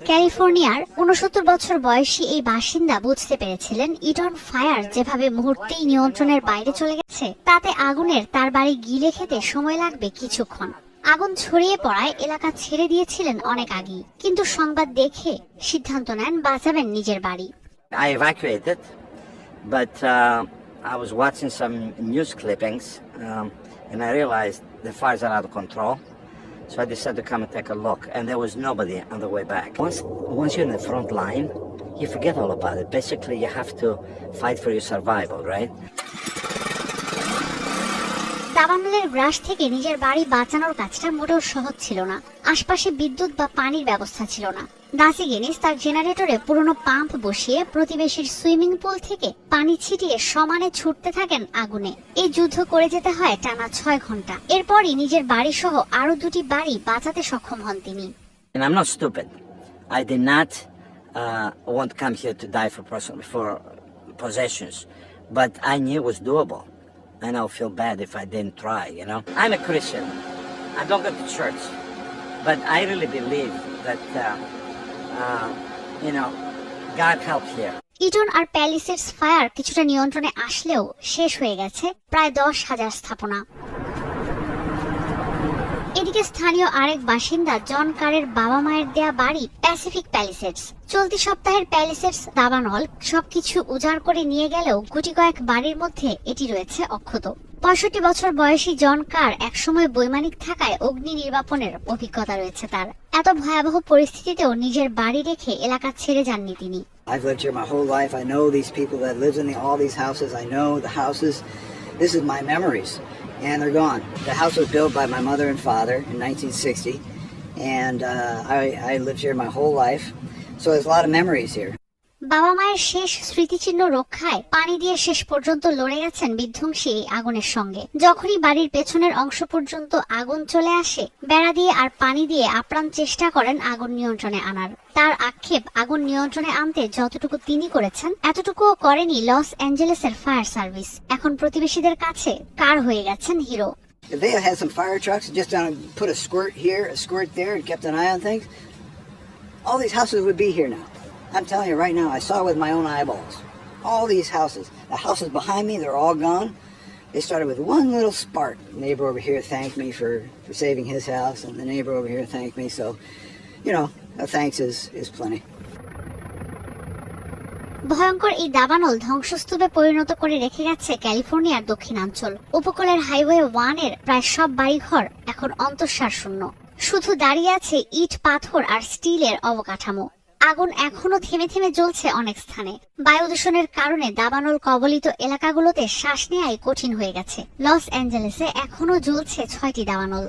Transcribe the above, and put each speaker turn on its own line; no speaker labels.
ক্যালিফোর্নিয়ার উনসত্তর বছর বয়সী এই বাসিন্দা বুঝতে পেরেছিলেন ইটন ফায়ার যেভাবে মুহূর্তেই নিয়ন্ত্রণের বাইরে চলে গেছে তাতে আগুনের তার বাড়ি গিলে খেতে সময় লাগবে কিছুক্ষণ আগুন ছড়িয়ে পড়ায় এলাকা ছেড়ে দিয়েছিলেন অনেক আগেই কিন্তু সংবাদ দেখে সিদ্ধান্ত নেন বাঁচাবেন নিজের বাড়ি
I evacuated, but uh, I was watching some news clippings um, and I realized the fires are out of control. So I decided to come and take a look, and there was nobody on the way back. Once, once you're in the front line, you forget all about it. Basically, you have to fight for your survival, right?
দাবানলের গ্রাস থেকে নিজের বাড়ি বাঁচানোর কাজটা মোটেও সহজ ছিল না। আশপাশে বিদ্যুৎ বা পানির ব্যবস্থা ছিল না। দাসি গেনিস তার জেনারেটরে পুরনো পাম্প বসিয়ে প্রতিবেশীর সুইমিং পুল থেকে পানি ছিটিয়ে সমানে ছুটতে থাকেন আগুনে। এই যুদ্ধ করে যেতে হয় টানা ছয় ঘণ্টা। এরপরই নিজের বাড়ি সহ আরও দুটি বাড়ি বাঁচাতে সক্ষম হন তিনি।
I'm not stupid. I did not uh, want to come here to die for person, for possessions, but I knew it was doable, and I'll feel bad if I didn't try. You know, I'm a Christian. I don't go to church, but I really believe that uh, uh, you know God helps here.
Eaton R Palisades fire কিছুটা নিয়ন্ত্রণে আসলেও শেষ হয়ে গেছে প্রায় দশ হাজার স্থাপনা এদিকে স্থানীয় আরেক বাসিন্দা জন কারের বাবা মায়ের দেয়া বাড়ি প্যাসিফিক প্যালিসেডস চলতি সপ্তাহের প্যালিসেডস দাবানল সবকিছু উজাড় করে নিয়ে গেলেও গুটি কয়েক বাড়ির মধ্যে এটি রয়েছে অক্ষত পঁয়ষট্টি বছর বয়সী জন কার একসময় বৈমানিক থাকায় অগ্নি নির্বাপনের অভিজ্ঞতা রয়েছে তার এত ভয়াবহ পরিস্থিতিতেও নিজের বাড়ি রেখে এলাকা ছেড়ে যাননি তিনি
I've lived here my whole life. I know these people that live in the, all these houses. I know the houses. This is my memories, and they're gone. The house was built by my mother and father in 1960, and uh, I, I lived here my whole life. So there's a lot of memories here.
বাবা মায়ের শেষ স্মৃতিচিহ্ন রক্ষায় পানি দিয়ে শেষ পর্যন্ত লড়ে গেছেন বিধ্বংসী এই আগুনের সঙ্গে। যখনই বাড়ির পেছনের অংশ পর্যন্ত আগুন চলে আসে বেড়া দিয়ে আর পানি দিয়ে আপ্রাণ চেষ্টা করেন আগুন নিয়ন্ত্রণে আনার। তার আক্ষেপ আগুন নিয়ন্ত্রণে আনতে যতটুকু তিনি করেছেন এতটুকুও করেনি লস অ্যাঞ্জেলেসের ফায়ার সার্ভিস। এখন প্রতিবেশীদের কাছে কার হয়ে গেছেন hero?
They had some fire trucks just done, put a squirt here, a squirt there, and kept an eye on things, all these houses would be here now. I'm telling you right now, I saw it with my own eyeballs. All these houses. The houses behind me, they're all gone. They started with one little spark. The neighbor over here thanked me for, for saving his house, and the neighbor over here thanked me. So, you know, thanks is, is plenty.
ভয়ঙ্কর এই দাবানল ধ্বংসস্তূপে পরিণত করে রেখে গেছে ক্যালিফোর্নিয়ার দক্ষিণাঞ্চল উপকূলের highway ওয়ানের প্রায় সব বাড়িঘর এখন অন্তঃসার শূন্য শুধু দাঁড়িয়ে আছে ইট পাথর আর স্টিলের অবকাঠামো আগুন এখনও থেমে থেমে জ্বলছে অনেক স্থানে। বায়ু দূষণের কারণে দাবানল কবলিত এলাকাগুলোতে শ্বাস নেওয়াই কঠিন হয়ে গেছে। লস অ্যাঞ্জেলেসে এখনও জ্বলছে ছয়টি দাবানল।